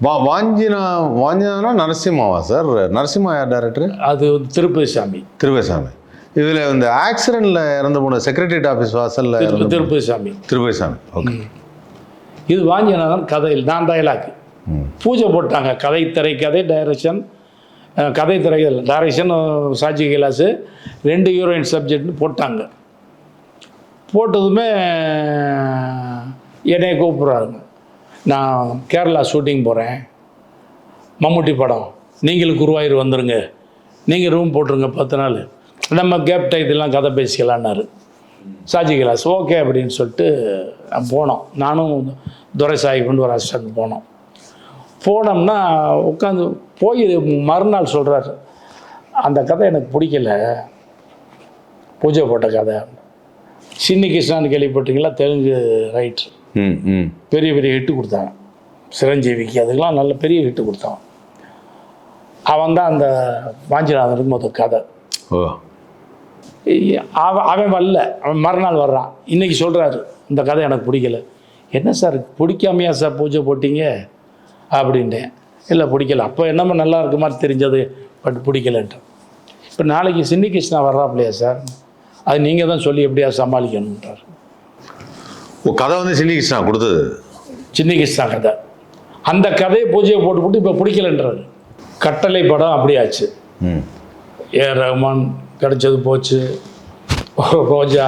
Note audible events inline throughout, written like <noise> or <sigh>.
வா வாஞ்சினா வாஞ்சினா நரசிம்மாவா சார்? நரசிம்மா யார் டேரக்டர் அது வந்து திருப்பதி சாமி திருவேசாமி இதில் இந்த ஆக்சிடென்ட்ல இறந்து போன செக்ரட்டரியேட் ஆஃபீஸ் வாசல்ல திரு- இறந்து திருப்பதி சாமி திருவேசாமி ஓகே இது வாங்கினாதான் கதையில் நான் டயலாக் பூஜை போட்டாங்க கதை திரை கதை டைரக்ஷன் கதை திரை டைரக்ஷன் சாட்சி கைலாசு ரெண்டு ஹீரோயின் சப்ஜெக்ட்னு போட்டாங்க. போட்டதுமே என்னை கூப்பிட்றாங்க நான் கேரளா ஷூட்டிங் போகிறேன் மம்முட்டி படம். நீங்களும் குருவாயூர் வந்துடுங்க நீங்கள் ரூம் போட்டுருங்க பத்து நாள். நம்ம கேப் டயத்துலாம் கதை பேசிக்கலான்னாரு. சாஜி கிளாஸ் ஓகே அப்படின்னு சொல்லிட்டு நான் போனோம். நானும் துரைசாய் கொண்டு ஒரு அசிஸ்டன்ட் போனோம். போனோம்னா உட்காந்து போய் மறுநாள் சொல்கிறாரு அந்த கதை எனக்கு பிடிக்கல. பூஜை போட்ட கதை. சின்னி கிருஷ்ணான்னு கேள்விப்பட்டீங்களா தெலுங்கு ரைட்ரு பெரிய பெரிய ஹிட்டு கொடுத்தாங்க. சிரஞ்சீவிக்கு அதுக்கெல்லாம் நல்ல பெரிய ஹிட்டு கொடுத்தான் அவன் தான் அந்த வாஞ்சிநாதனுக்கு மொத்த கதை. அவன் அவன் வரல. அவன் மறுநாள் வர்றான். இன்னைக்கு சொல்கிறாரு இந்த கதை எனக்கு பிடிக்கல. என்ன சார் பிடிக்காமையா சார் பூஜை போட்டீங்க? அப்படின்ட்டேன். இல்லை பிடிக்கல. அப்போ என்னமோ நல்லா இருக்க மாதிரி தெரிஞ்சது பட் பிடிக்கலன்ட்டு இப்போ நாளைக்கு சின்னி கிருஷ்ணா வர்றாப்லையா சார்? அது நீங்கள் தான் சொல்லி எப்படியா சமாளிக்கணுன்றார். கதை வந்து சின்னி கிருஷ்ணா கொடுத்தது. சின்ன கிருஷ்ணா கதை. அந்த கதையை பூஜையை போட்டு போட்டு இப்போ பிடிக்கலன்றாரு. கட்டளை படம் அப்படியாச்சு. ஏ ரஹ்மான் கிடைச்சது போச்சு. ரோஜா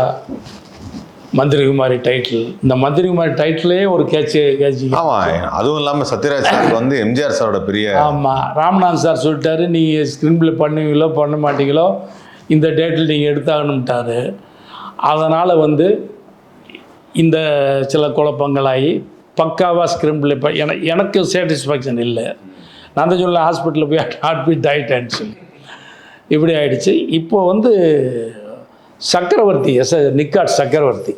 மந்திரிகுமாரி டைட்டில் இந்த மந்திரிகுமாரி டைட்டிலே ஒரு கேட்சி கேட்சி ஆமா அதுவும் இல்லாம சத்யராஜ் சார் வந்து எம்ஜிஆர் சாரோட பெரிய ஆமாம் ராம்நாத் சார் சொல்லிட்டாரு நீங்கள் ஸ்க்ரீன்பில் பண்ணுவீங்களோ பண்ண மாட்டீங்களோ இந்த டேட்டில் நீங்கள் எடுத்தாகணும்ட்டாரு. அதனால் வந்து இந்த சில குழப்பங்களாகி பக்காவாக ஸ்க்ரீன்பில் இப்போ என எனக்கு சாட்டிஸ்ஃபேக்ஷன் இல்லை. நான் தான் சொல்ல ஹாஸ்பிட்டலில் போய் அட்மிட் ஆகிட்டேன்னு சொல்லி. இப்படி ஆகிடுச்சு இப்போ வந்து சக்கரவர்த்தி எஸ். நிக்காட் சக்கரவர்த்தி.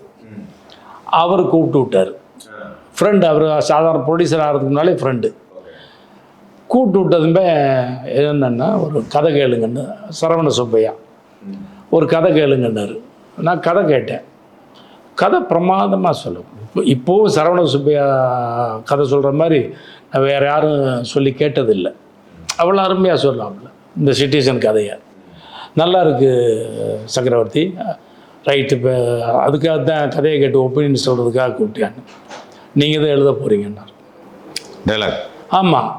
அவர் கூப்பிட்டு விட்டார். ஃப்ரெண்டு அவர் சாதாரண ப்ரொடியூசர் ஆகிறதுக்கு முன்னாலே ஃப்ரெண்டு கூப்பிட்டு விட்டதுமே என்னென்னா ஒரு கதை கேளுங்கன்னு சரவண சுப்பையா. ஒரு கதை கேளுங்கன்னாரு. நான் கதை கேட்டேன். கதை பிரமாதமாக சொல்லும். இப்போ இப்போவும் சரவண சுப்பையா கதை சொல்கிற மாதிரி நான் வேறு யாரும் சொல்லி கேட்டதில்லை. அவ்வளோ அருமையாக சொல்லலாம்ல இந்த சிட்டிசன் கதையை. நல்லா இருக்குது சக்கரவர்த்தி. ரைட்டு இப்போ அதுக்காக தான் கதையை கேட்டு ஒப்பீனியன் சொல்கிறதுக்காக கூப்பிட்டேன். நீங்கள் தான் எழுத போகிறீங்கன்னார் டைலாக் ஆமாம்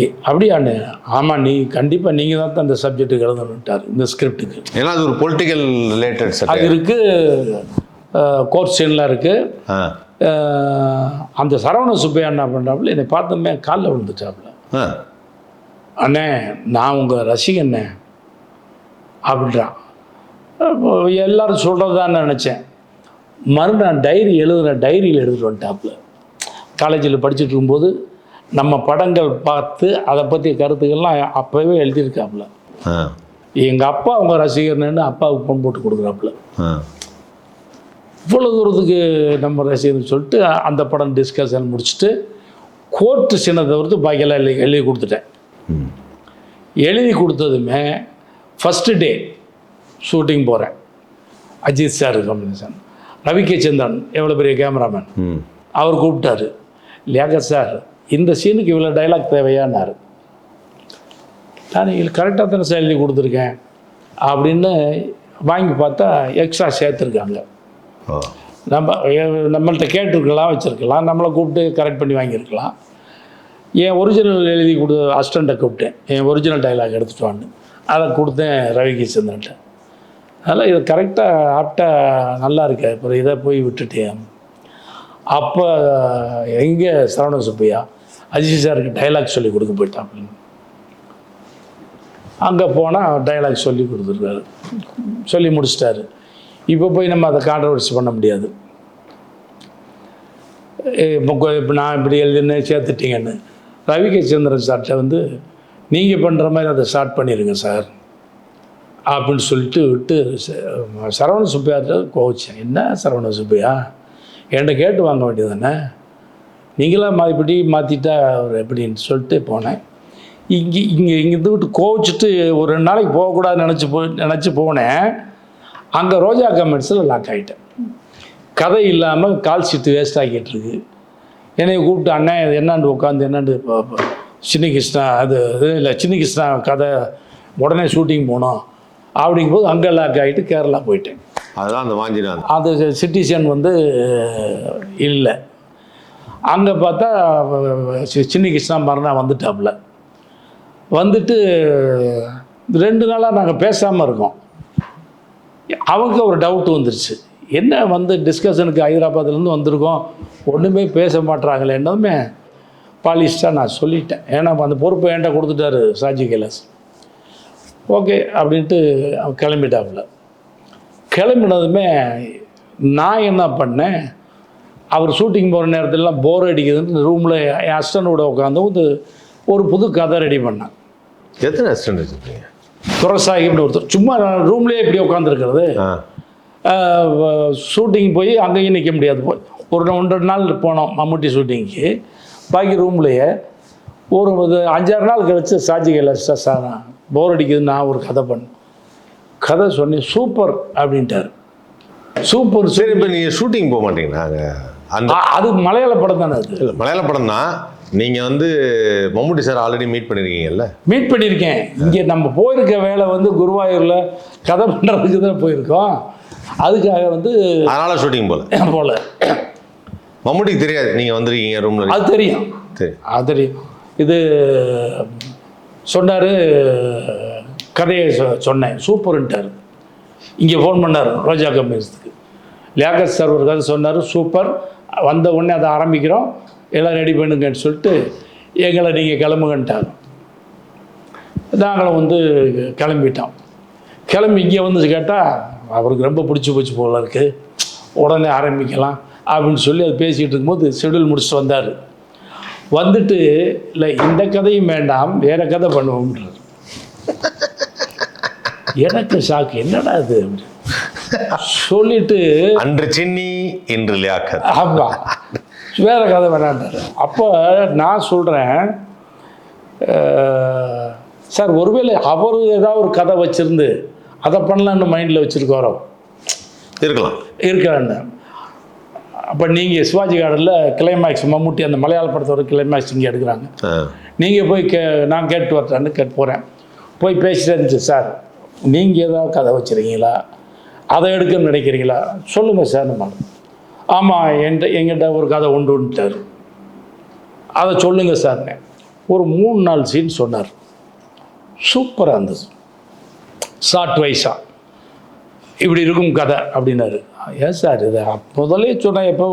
ஏ அப்படியாண்ணே? ஆமாம் நீ கண்டிப்பாக நீங்கள் தான் அந்த சப்ஜெக்ட்டுக்கு எழுதணுன்ட்டார் இந்த ஸ்கிரிப்டுக்கு ஏன்னா அது ஒரு பொலிட்டிக்கல் ரிலேட்டட் அது இருக்குது கோர்ட் சீன்லாம் இருக்குது அந்த சரவண சுப்பையா என்ன பண்ணுறாப்புல என்னை பார்த்தோமே காலில் விழுந்துட்டாப்புல. அண்ணே நான் உங்கள் ரசிகண்ணே அப்படின்றான். அப்போ எல்லாரும் சொல்கிறதான் நினச்சேன். மறுநாள் டைரி எழுதுகிற டைரியில் எழுதிட்டு வந்துட்டாப்புல. காலேஜில் படிச்சுட்டு இருக்கும்போது நம்ம படங்கள் பார்த்து அதை பற்றிய கருத்துக்கள்லாம் அப்போவே எழுதியிருக்காப்புல. எங்கள் அப்பா அவங்க ரசிகர்னு அப்பாவுக்கு ஃபோன் போட்டு கொடுக்குறாப்புல. இவ்வளோ தூரத்துக்கு நம்ம ரசிகர்னு சொல்லிட்டு அந்த படம் டிஸ்கஷன் முடிச்சுட்டு கோர்ட்டு சின்னத்தை தவிர்த்து பாக்கியெல்லாம் எழுதி எழுதி கொடுத்துட்டேன். எழுதி கொடுத்ததுமே ஃபஸ்ட்டு டே ஷூட்டிங் போகிறேன் அஜித் சார் காம்பினேஷன் ரவி கே சந்திரன் எவ்வளோ பெரிய கேமராமேன் அவர் கூப்பிட்டாரு. லியாகத் சார் இந்த சீனுக்கு இவ்வளோ டைலாக் தேவையானாரு நான் இதில் கரெக்டாக தானே சார் எழுதி கொடுத்துருக்கேன். அப்படின்னு வாங்கி பார்த்தா எக்ஸ்ட்ரா சேர்த்துருக்காங்க. நம்ம நம்மள்கிட்ட கேட்டுருக்கலாம் கேட்டிருக்கலாம் வச்சுருக்கலாம். நம்மளை கூப்பிட்டு கரெக்ட் பண்ணி வாங்கியிருக்கலாம். என் ஒரிஜினல் எழுதி கொடு அஸ்டண்ட்டை கூப்பிட்டேன். என் ஒரிஜினல் டைலாக் எடுத்துகிட்டு வான்னு. அதை கொடுத்தேன் ரவிக்கு சந்திரன்ட்ட அதனால் இது கரெக்டாக ஆப்டாக நல்லா இருக்க. அப்புறம் இதை போய் விட்டுட்டேன். அப்போ எங்கே சரவண சுப்பையா அஜித் சாருக்கு டைலாக் சொல்லி கொடுக்க போயிட்டான் அப்படின்னு அங்கே போனால் டைலாக் சொல்லி கொடுத்துருக்காரு சொல்லி முடிச்சிட்டாரு. இப்போ போய் நம்ம அதை கான்ட்ரவர்சி பண்ண முடியாது. இப்போ நான் இப்படி எழுதினேன் சேர்த்துட்டீங்கன்னு. ரவி கே சந்திரன் சார்கிட்ட வந்து நீங்கள் பண்ணுற மாதிரி அதை ஸ்டார்ட் பண்ணிடுங்க சார். அப்படின்னு சொல்லிட்டு விட்டு சரவண சுப்பையார்ட்ட கோவிச்சேன். என்ன சரவண சுப்பையா? என்கிட்ட கேட்டு வாங்க வேண்டியது தானே நீங்களாம் மா இப்படி மாற்றிட்டா அவர் எப்படின்னு சொல்லிட்டு போனேன். இங்கே இங்கே இங்கேருந்து விட்டு கோவிச்சிட்டு ஒரு ரெண்டு நாளைக்கு போகக்கூடாதுன்னு நினச்சி போ நினச்சி போனேன். அங்கே ரோஜா கமெண்ட்ஸில் லாக் ஆகிட்டேன் கதை இல்லாமல் கால் ஷீட்டு வேஸ்ட் ஆக்கிட்டு இருக்கு. என்னை கூப்பிட்டு அண்ணன் இது என்னாண்டு உட்காந்து ப- சின்ன கிருஷ்ணா அது இல்லை சின்ன கிருஷ்ணா கதை உடனே ஷூட்டிங் போனோம். அப்படிங்கும்போது அங்கே லாக் ஆகிட்டு கேரளா போயிட்டேன். அதுதான் அந்த வாஞ்சிநாதன் அது சிட்டிசன் வந்து இல்லை. அங்கே பார்த்தா சின்ன கிருஷ்ணா மறுநாள் வந்துட்டாப்புல. வந்துட்டு ரெண்டு நாளாக நாங்கள் பேசாமல் இருக்கோம். அவங்க ஒரு டவுட் வந்துருச்சு. என்ன வந்து டிஸ்கஷனுக்கு ஹைதராபாத்லேருந்து வந்திருக்கோம்? ஒன்றுமே பேச மாட்றாங்களே என்னதுமே? பாலிஸ்டாக நான் சொல்லிட்டேன். ஏன்னா அந்த பொறுப்பை என்கிட்ட கொடுத்துட்டாரு சாஜி கைலாஸ். ஓகே அப்படின்ட்டு அவன் கிளம்பிட்டாப்புல. கிளம்பினதுமே நான் என்ன பண்ணேன்? அவர் ஷூட்டிங் போகிற நேரத்துலலாம் போர் அடிக்குதுன்னு ரூமில் என் அஸ்டனோட உட்காந்து ஒரு ஒரு புது கதை ரெடி பண்ணேன். எத்தனை அஸ்டன் வச்சுருக்கீங்க? துரசாஹிப்னு ஒருத்தர் சும்மா ரூம்லேயே இப்படி உட்காந்துருக்கிறது ஷூட்டிங் போய் அங்கேயும் நிற்க முடியாது. போய் ஒரு ஒன்றரை நாள் போனோம் மம்முட்டி ஷூட்டிங்க்கு பாக்கி ரூம்லேயே ஒரு அஞ்சாறு நாள் கழிச்சு சாட்சி கைலாஸ் சார் போர் அடிக்குது நான் ஒரு கதை பண்ணேன். கதை சொன்னேன் சூப்பர் அப்படின்ட்டார். சூப்பர் சரி இப்போ நீங்கள் ஷூட்டிங் போக மாட்டீங்களா அந்த அது மலையாள படம் தானே அது. இல்லை மலையாள படம் தான் நீங்கள் வந்து மம்முட்டி சார் ஆல்ரெடி மீட் பண்ணியிருக்கீங்கல்ல மீட் பண்ணியிருக்கேன் இங்கே நம்ம போயிருக்க வேலை வந்து குருவாயூரில் கதை பண்ணுறதுக்கு தான் போயிருக்கோம். அதுக்காக வந்து அதனால் ஷூட்டிங் போகல போல. <laughs> மம்முட்டிக்கு தெரியாது. நீங்கள் வந்திருக்கீங்க ரூமில் அது தெரியும். சரி அது தெரியும். இது சொன்னார் கதையை சொன்னேன். சூப்பர்ன்ட்டார் இங்கே ஃபோன் பண்ணார் ரோஜா கம்பெனிஸ்க்கு லியாகத் சார் ஒரு கதை சொன்னார் சூப்பர். வந்த உடனே அதை ஆரம்பிக்கிறோம். எல்லாம் ரெடி பண்ணுங்கன்னு சொல்லிட்டு எங்களை நீங்கள் கிளம்புங்கன்ட்டாங்க. நாங்களும் வந்து கிளம்பிட்டோம். கிளம்பி இங்கே வந்து கேட்டால் அவருக்கு ரொம்ப பிடிச்சி போச்சு போல இருக்கு. உடனே ஆரம்பிக்கலாம். அப்படின்னு சொல்லி அது பேசிகிட்டு இருக்கும்போது ஷெடியூல் முடிச்சுட்டு வந்தார். வந்துட்டு இல்லை இந்த கதையும் வேண்டாம். வேற கதை பண்ணுவோம்ன்றார். எனக்கு ஷாக்கு என்னடா இது. சொல்லிட்டு அன்று சின்னி இன்று லியாக்கத். ஆமாம் வேற கதை வேணான்றாரு. அப்போ நான் சொல்கிறேன் சார் ஒருவேளை அவர் ஏதாவது ஒரு கதை வச்சுருந்து அதை பண்ணலான்னு மைண்டில் வச்சுருக்காரோ? இருக்கலாம். இருக்கிறான்னு அப்போ நீங்கள் சிவாஜி கார்டனில் கிளைமேக்ஸ் மம்முட்டி அந்த மலையாள படத்தோட கிளைமேக்ஸ் இங்கே எடுக்கிறாங்க. நீங்கள் போய் கே நான் கேட்டு வரட்டான்னு கேட்டு போகிறேன் போய் பேசிட்டு இருந்துச்சு சார் நீங்கள் ஏதாவது கதை வச்சுருக்கீங்களா? அதை எடுக்கணும்னு நினைக்கிறீங்களா? சொல்லுங்கள் சார் நம்ம ஆமாம் என்கிட்ட எங்கிட்ட ஒரு கதை உண்டு உண்டுன்ட்டார் அதை சொல்லுங்கள் சார்னே ஒரு மூணு நாள் சீன் சொன்னார். சூப்பராக இருந்தது. ஷார்ட் வைஸாக இப்படி இருக்கும் கதை அப்படின்னாரு. ஏன் சார் இது முதலே சொன்னால் எப்போ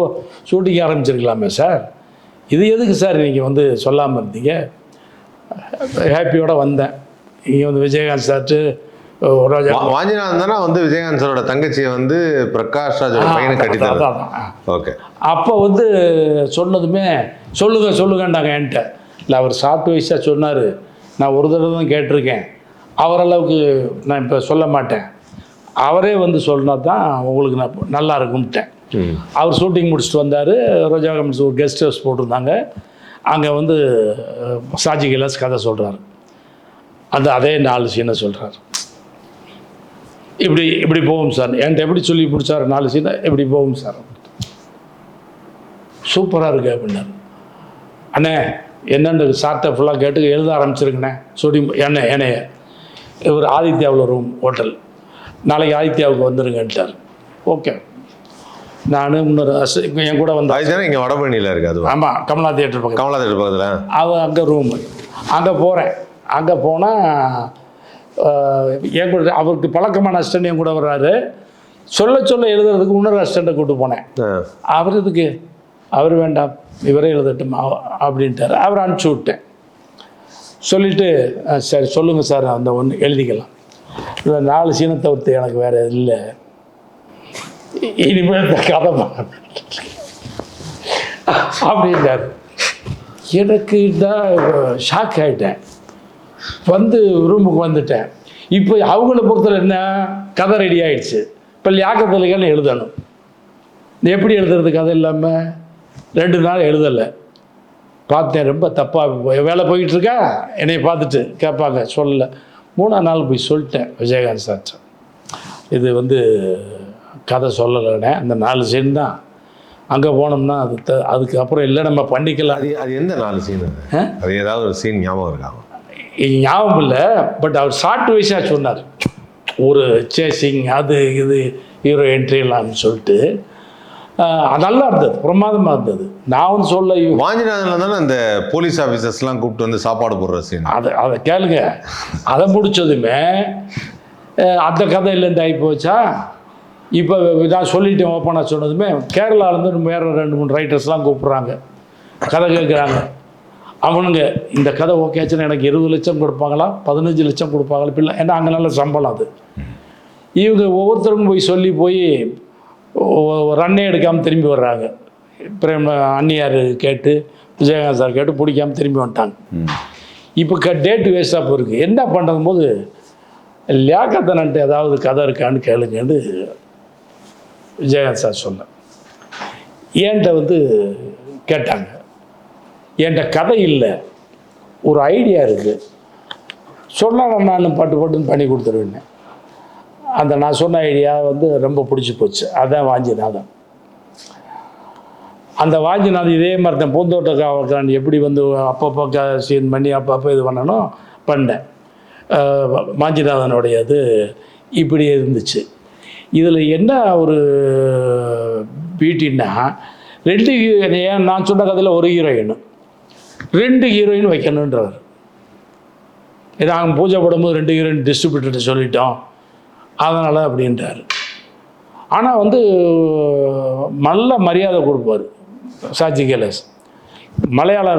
ஷூட்டிங் ஆரம்பிச்சிருக்கலாமே சார்? இது எதுக்கு சார் நீங்கள் வந்து சொல்லாமல் இருந்தீங்க? ஹாப்பியோடு வந்தேன். இங்கே வந்து விஜயகாந்த் சார்ட்டு வாஞ்சிநாதன் தானே வந்து விஜயகாந்த் சாரோட தங்கச்சியை வந்து பிரகாஷ் ராஜோட பையனை. ஓகே. அப்போ வந்து சொன்னதுமே சொல்லுங்க சொல்லுங்கண்டாங்க என்கிட்ட. இல்லை அவர் ஷார்ட் வைஸாக சொன்னார். நான் ஒரு தடவை தான் கேட்டிருக்கேன். அவரளவுக்கு நான் இப்போ சொல்ல மாட்டேன். அவரே வந்து சொன்னா தான் உங்களுக்கு நான் நல்லா இருக்கும்ட்டேன். அவர் ஷூட்டிங் முடிச்சுட்டு வந்தார். ரோஜா கமெண்ட்ஸ் ஒரு கெஸ்ட் ஹவுஸ் போட்டிருந்தாங்க. அங்கே வந்து சாஜி கைலாஸ் கதை சொல்கிறாரு அந்த அதே நாலு சீனை சொல்கிறார் இப்படி இப்படி போகும் சார். என்கிட்ட எப்படி சொல்லி பிடிச்சாரு நாலு சீனை இப்படி போகும் சார். சூப்பராக இருக்கு அப்படின்னாரு. அண்ணே என்னென்னு சார்ட்டை ஃபுல்லாக கேட்டு எழுத ஆரம்பிச்சிருக்கண்ணே சொல்லி என்ன என்னைய இவர் ஆதித்யாவில் ரூம் ஹோட்டல் நாளைக்கு ஆதித்யாவுக்கு வந்துருங்கன்ட்டார் ஓகே நான் இன்னொரு என் கூட வந்தா அதுதானே இங்கே வடபழனியில் இருக்கு அது ஆமாம் கமலா தியேட்டர் பக்கம் கமலா தேட்டர் பக்கத்தில். அவ அங்கே ரூமு அங்கே போகிறேன் அங்கே போனால் என் கூட அவருக்கு பழக்கமான அசிஸ்டன்ட் என் கூட வர்றாரு? சொல்ல சொல்ல எழுதுறதுக்கு இன்னொரு அசிஸ்டண்ட்டை கூட்டு போனேன். அவர் இதுக்கு அவர் வேண்டாம் இவரே எழுதட்டும் அப்படின்ட்டார். அவர் அனுப்பிச்சி விட்டேன். சொல்லிவிட்டு சரி சொல்லுங்கள் சார் அந்த ஒன்று எழுதிக்கலாம். இந்த நாலு சீனை தவிர்த்து எனக்கு வேறு இல்லை. இனிமேல் இந்த கதை பண்ண அப்படின்ட்டார். எனக்கு தான் ஷாக் ஆகிட்டேன் வந்து ரூமுக்கு வந்துட்டேன். இப்போ அவங்கள பொறுத்தவரை என்ன? கதை ரெடி ஆயிடுச்சு. இப்போ லியாக்கத்தில் எழுதணும். எப்படி எழுதுறது கதை இல்லாமல் ரெண்டு நாள் எழுதலை. பார்த்தேன் ரொம்ப தப்பாக வேலை போயிட்டு இருக்கா என்னை பார்த்துட்டு கேட்பாங்க சொல்லலை. மூணாம் நாள் போய் சொல்லிட்டேன் விஜயகாந்த் சார் இது வந்து கதை சொல்லலைண்ணே அந்த நாலு சீன் தான். அங்கே போனோம்னா அது த- அதுக்கப்புறம் இல்லை நம்ம பண்ணிக்கலாம். அது அது எந்த நாலு சீன் அது? ஏதாவது ஒரு சீன் ஞாபகம் இருக்கா? இது ஞாபகம் இல்லை பட் அவர் ஷார்ட் வைஸாக சொன்னார். ஒரு சேசிங் அது இது ஹீரோ என்ட்ரிலாம்னு சொல்லிட்டு. நல்லா இருந்தது பிரமாதமாக இருந்தது. நான் வந்து சொல்ல வாஞ்சிநாதன்ல தானே அந்த போலீஸ் ஆஃபீஸர்ஸ்லாம் கூப்பிட்டு வந்து சாப்பாடு போடுற சீன் அதை அதை கேளுங்க. அதை முடிச்சதுமே அஹ், அந்த கதை இல்லைன்னு ஆகி போச்சா? இப்போ நான் சொல்லிட்டேன் ஓப்பனாக சொன்னதுமே கேரளாலேருந்து வேறு ரெண்டு மூணு ரைட்டர்ஸ்லாம் கூப்பிட்றாங்க. கதை கேட்குறாங்க அவனுங்க இந்த கதை ஓகே ஆச்சுன்னா எனக்கு இருபது லட்சம் கொடுப்பாங்களா பதினஞ்சு லட்சம் கொடுப்பாங்களா பிள்ளை. ஏன்னா அங்கே நல்ல சம்பளம் அது. இவங்க ஒவ்வொருத்தருக்கும் போய் சொல்லி போய் ரன்னே எடுக்காமல் திரும்பி வர்றாங்க. பிரேம் அன்னியார் கேட்டு விஜயகாந்த் சார் கேட்டு பிடிக்காம திரும்பி வந்துட்டாங்க. இப்போ க டேட்டு வேஸ்ட்டாக போயிருக்கு. என்ன பண்ணுறது போது லியாக்கத்தனன்ட்டு ஏதாவது கதை இருக்கான்னு கேளுங்கன்னு விஜயகாந்த் சார் சொன்னேன் ஏன்ட்ட வந்து கேட்டாங்க. என்கிட்ட கதை இல்லை. ஒரு ஐடியா இருக்குது சொன்னால் நான் பாட்டு பாட்டுன்னு பண்ணி கொடுத்துருவேன் அந்த நான் சொன்ன ஐடியா வந்து ரொம்ப பிடிச்சி போச்சு. அதான் வாஞ்சிநாதன். அந்த வாஞ்சிநாதன் இதே மாதிரி தான் பூந்தோட்ட காவல்காரன் எப்படி வந்து அப்பப்போ க சீன் பண்ணி அப்பப்போ இது பண்ணணும் பண்ணேன். வாஞ்சிநாதனுடைய இது இப்படி இருந்துச்சு. இதில் என்ன ஒரு பீட்டின்னா ரெண்டு hero- ஏன் நான் சொன்ன கதையில் ஒரு ஹீரோயின் ரெண்டு ஹீரோயின் வைக்கணுன்றவர் நாங்கள் அவங்க பூஜை போடும்போது ரெண்டு ஹீரோயின் டிஸ்ட்ரிபியூட்டர்கிட்ட சொல்லிட்டோம். அதனால் அப்படின்றார். ஆனால் வந்து நல்ல மரியாதை கொடுப்பார் சாட்சி கேலஸ். மலையாள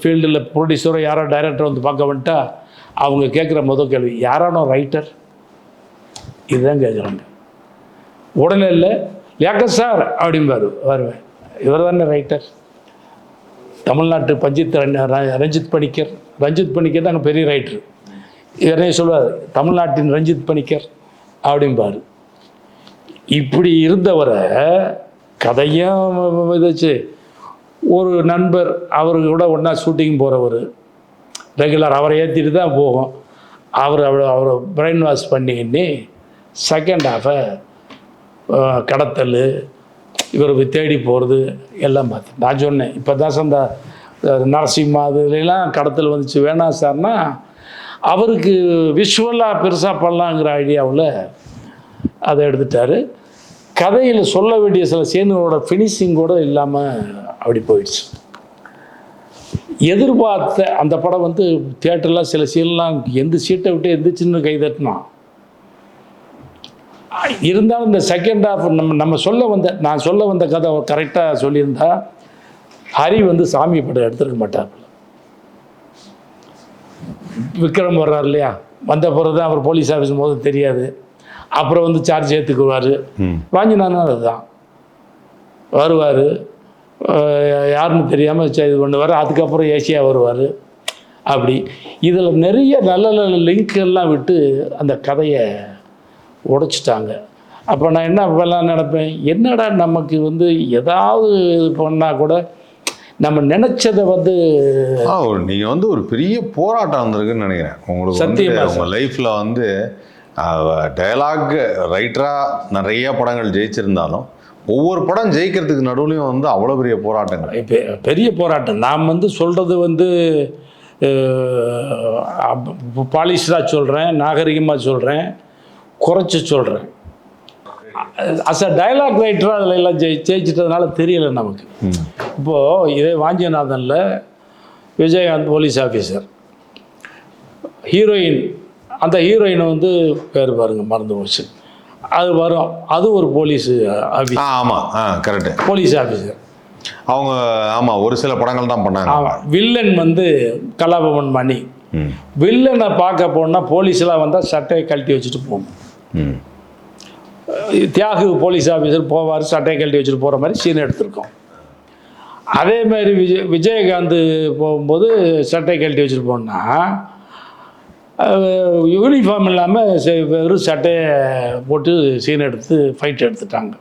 ஃபீல்டில் ப்ரொடியூசரோ யாரோ டைரக்டர் வந்து பார்க்க வந்துட்டா அவங்க கேட்குற முதல் கேள்வி யாரானோ ரைட்டர் இதுதான் கேட்குறாங்க. உடனே இல்லை லியாக்க சார் அப்படிம்பாரு. வருவேன் இவர் தானே ரைட்டர் தமிழ்நாட்டு பஞ்சித் ரன்- ரஞ்சித் பணிக்கர். ரஞ்சித் பணிக்கர் தான் அங்கே பெரிய ரைட்ரு இவரே சொல்லுவார் தமிழ்நாட்டின் ரஞ்சித் பணிக்கர் அப்படிம்பார். இப்படி இருந்தவரை கதையும் இதாச்சு. ஒரு நண்பர் அவரு கூட ஒன்றா ஷூட்டிங் போகிறவர் ரெகுலர் அவரை ஏற்றிட்டு தான் போகும். அவர் அவர் அவரை பிரெயின் வாஷ் பண்ணிக்கின்னு செகண்ட் ஹாஃபை கடத்தல் இவர் தேடி போகிறது எல்லாம் பார்த்து நான் சொன்னேன். இப்போ தான் அந்த அஹ், நரசிம்மா அதுலாம் கடத்தல் வந்துச்சு. வேணாம் சார்னா அவருக்கு விஷுவலாக பெருசாக பண்ணலாங்கிற ஐடியாவில் அதை எடுத்துட்டாரு. கதையில் சொல்ல வேண்டிய சில சீனுகளோட ஃபினிஷிங் கூட இல்லாமல் அப்படி போயிடுச்சு. எதிர்பார்த்த அந்த படம் வந்து தேட்டரில் சில சீன்லாம் எந்த சீட்டை விட்டு எந்திரிச்சுன்னு கை தட்டினான். இருந்தாலும் இந்த செகண்ட் ஹாஃப் நம்ம நம்ம சொல்ல வந்த நான் சொல்ல வந்த கதை கரெக்டாக சொல்லியிருந்தா ஹரி வந்து சாமி படம் எடுத்துருக்க மாட்டார். விக்ரம் வர்றார் இல்லையா? வந்த பிறகு தான் அவர் போலீஸ் ஆஃபீஸ் போது தெரியாது. அப்புறம் வந்து சார்ஜ் ஏற்றுக்குவார் வாங்கினாலும் அதுதான். வருவார். யாருன்னு தெரியாமல் இது பண்ணுவார். அதுக்கப்புறம் ஏசியா வருவார். அப்படி. இதில் நிறைய நல்ல நல்ல லிங்க் எல்லாம் விட்டு அந்த கதையை உடைச்சிட்டாங்க. அப்போ நான் என்ன இப்பெல்லாம் நினைப்பேன்? என்னடா நமக்கு வந்து ஏதாவது இது பண்ணால் கூட நம்ம நினச்சதை வந்து ஆ ஒரு நீங்க வந்து ஒரு பெரிய போராட்டம் வந்திருக்குன்னு நினைக்கிறேன். உங்களுக்கு வந்து சத்தியமா உங்க லைஃப்ல வந்து டயலாக் ரைட்டரா நிறைய படங்கள் ஜெயிச்சிருந்தாலும் ஒவ்வொரு படம் ஜெயிக்கிறதுக்கு நடுவுலையும் வந்து அவ்வளோ பெரிய போராட்டங்கள். பெரிய போராட்டம். நாம் வந்து சொல்கிறது வந்து பாலிஷ்டாக சொல்கிறேன் நாகரிகமாக சொல்கிறேன் குறைச்சி சொல்கிறேன் அஸ் அ டயலாக் ரைட்டராக அதில் எல்லாம் ஜெயி ஜெயிச்சிட்டதுனால தெரியல நமக்கு. இப்போது இதே வாஞ்சிநாதனில் விஜயகாந்த் போலீஸ் ஆஃபீஸர் ஹீரோயின் அந்த ஹீரோயின் வந்து பேர் பாருங்க மறந்து போச்சு. அது வரும் அது ஒரு போலீஸ் ஆஃபீஸ் ஆமாம் ஆ கரெக்டு போலீஸ் ஆஃபீஸர் அவங்க ஆமாம் ஒரு சில படங்கள் தான் பண்ணாங்க. ஆமாம் வில்லன் வந்து கலாபவன் மணி. வில்லனை பார்க்க போனால் போலீஸ்லாம் வந்தால் சட்டையை கழட்டி வச்சுட்டு போகணும் ம் தியாகு போலீஸ் ஆஃபீஸர் போவார் சட்டையை கழட்டி வச்சுட்டு போகிற மாதிரி சீன் எடுத்திருக்கோம். அதே மாதிரி விஜய் விஜயகாந்த் போகும்போது சட்டை கழட்டி வச்சுட்டு போனால் யூனிஃபார்ம் இல்லாமல் வெறும் சட்டையை போட்டு சீன் எடுத்து ஃபைட் எடுத்துட்டாங்க.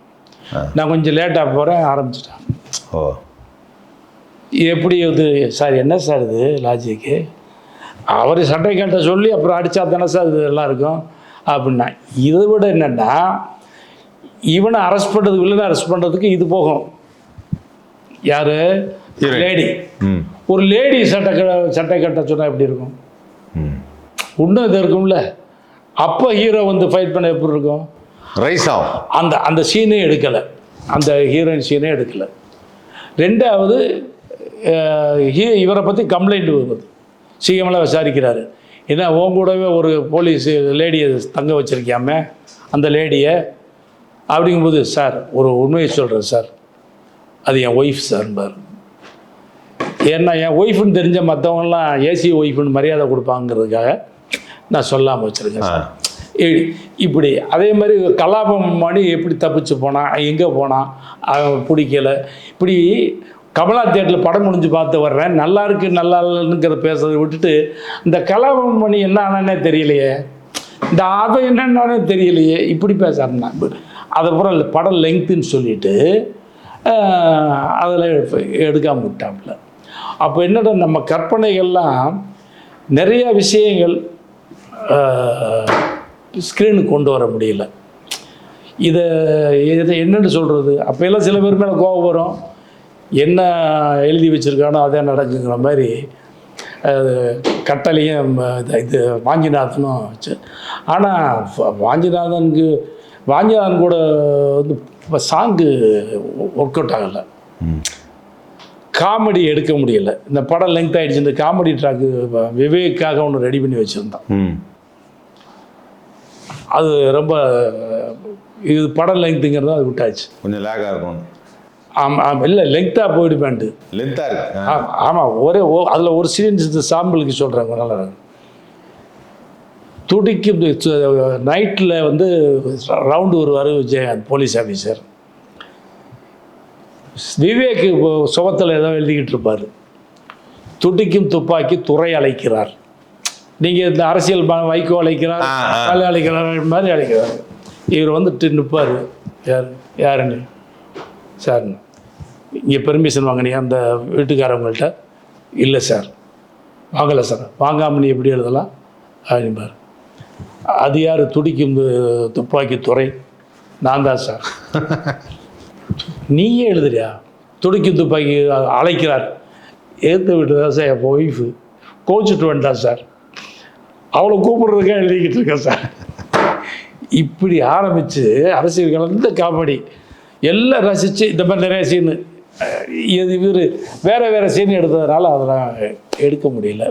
நான் கொஞ்சம் லேட்டாக போகிறேன் ஆரம்பிச்சிட்டாங்க. ஓ. எப்படி இது? சார் என்ன சார் இது? லாஜிக்கு அவர் சட்டை கட்ட சொல்லி அப்புறம் அடித்தா தானே சார் இது எல்லாம் இருக்கும்? அப்படின்னா இதை விட என்னென்னா இவனை அரெஸ்ட் பண்ணுறது வில்லனை அரெஸ்ட் பண்ணுறதுக்கு இது போகும். யாரு. லேடி. ஒரு லேடி சட்டை சட்டை கட்ட சொன்னா எப்படி இருக்கும்? இன்னும் இது இருக்கும்ல. அப்போ ஹீரோ வந்து ஃபைட் பண்ண எப்படி இருக்கும்? ரைஸ் ஆகும். அந்த அந்த சீனே எடுக்கலை. அந்த ஹீரோயின் சீனே எடுக்கலை. ரெண்டாவது இவரை பற்றி கம்ப்ளைண்ட் வருது. சிஎம்லாம் விசாரிக்கிறாரு. என்ன உன் கூடவே ஒரு போலீஸ் லேடியை தங்க வச்சிருக்கியாமே? அந்த லேடியை அப்படிங்கும்போது சார் ஒரு உண்மையை சொல்கிறேன் சார். அது என் ஒய்ஃப் சார்பார் ஏன்னா என் ஒய்ஃப்னு தெரிஞ்ச மற்றவங்கலாம் ஏசி ஒய்ஃப்னு மரியாதை கொடுப்பாங்கிறதுக்காக நான் சொல்லாமல் வச்சுருக்கேன் சார். இ- இப்படி அதே மாதிரி கலாபம் மணி எப்படி தப்பிச்சு போனான் எங்கே போனான் அவன் பிடிக்கல. இப்படி கமலா தேட்டரில் படம் முடிஞ்சு பார்த்து வர்றேன். நல்லா இருக்கு நல்லா இல்லைங்கிற பேசுறதை விட்டுட்டு இந்த கலாபம் பண்ணி என்ன ஆனானே தெரியலையே. இந்த அதை என்னன்னானே தெரியலையே. இப்படி பேசுறான் அதுக்கப்புறம் படம் லெங்க்த்துன்னு சொல்லிட்டு அதில் எடுக்காம விட்டாப்புல. அப்போ என்னடா நம்ம கற்பனைகள்லாம் நிறைய விஷயங்கள் ஸ்க்ரீனுக்கு கொண்டு வர முடியல. இதை இதை என்னென்னு சொல்கிறது அப்போல்லாம் சில பேர் மேலே கோபம் வரும். என்ன எழுதி வச்சுருக்கானோ அதே நடக்குங்கிற மாதிரி அது கட்டளையும் இது- வாஞ்சிநாதனும் வச்சு. ஆனால் வாஞ்சிநாதனுக்கு வாஞ்சிநாதன் கூட வந்து சாங்கு ஒர்க் அவுட் ஆகலை. காமெடி எடுக்க முடியல. இந்த படம் லெங்க் ஆயிடுச்சு. இந்த காமெடி ட்ராக்கு விவேக்காக ஒன்று ரெடி பண்ணி வச்சுருந்தான். அது ரொம்ப இது படம் லெங்க்த்துங்கிறத அது விட்டாச்சு. கொஞ்சம் லேக்காக இருக்கும். ஆமாம் ஆமாம் இல்லை லெங்க்த்தாக போயிடுமேன்ட்டு லென்த்தாக இருக்கு. ஆ. ஆமாம் ஒரே அதில் ஒரு சீன்ஸ் இந்த சாம்பிளுக்கு சொல்கிறாங்க நல்லா. துடிக்கும் நைட்டில் வந்து ரவுண்டு வருவார் விஜயகாந்த் போலீஸ் ஆஃபீஸர் விவேக் சுகத்தில் ஏதோ எழுதிக்கிட்டு இருப்பார். துடிக்கும் துப்பாக்கி துறை அழைக்கிறார். நீங்கள் இந்த அரசியல் வைகோ அழைக்கிறார். தலை அழைக்கிறார் மாதிரி அழைக்கிறார். இவர் வந்துட்டு நிற்பார் யார்? யாருன்னு? சார் இங்கே பெர்மிஷன் வாங்கினியா அந்த வீட்டுக்காரவங்கள்ட்ட? இல்லை சார். வாங்கலை சார். வாங்காமல் நீ எப்படி எழுதலாம்? அப்படிம்பார். அது யார்? துடிக்கும் துப்பாக்கி துறை? நான் தான் சார். <laughs> நீயே எழுதுறியா? துடிக்கும் துப்பாக்கி அழைக்கிறார். ஏற்று விட்டு தான் சார் என் ஒய்ஃபு கோச்சிட்டு வேண்டாம் சார். அவளை கூப்பிடுறதுக்காக எழுதிக்கிட்டு இருக்கேன் சார். <laughs> இப்படி ஆரம்பித்து அரசியல் கலந்த காமெடி. எல்லாம் ரசித்து இந்த மாதிரி நிறைய சீனு இது இவர் வேறு வேறு சீன் எடுத்ததுனால அதெல்லாம் எடுக்க முடியல.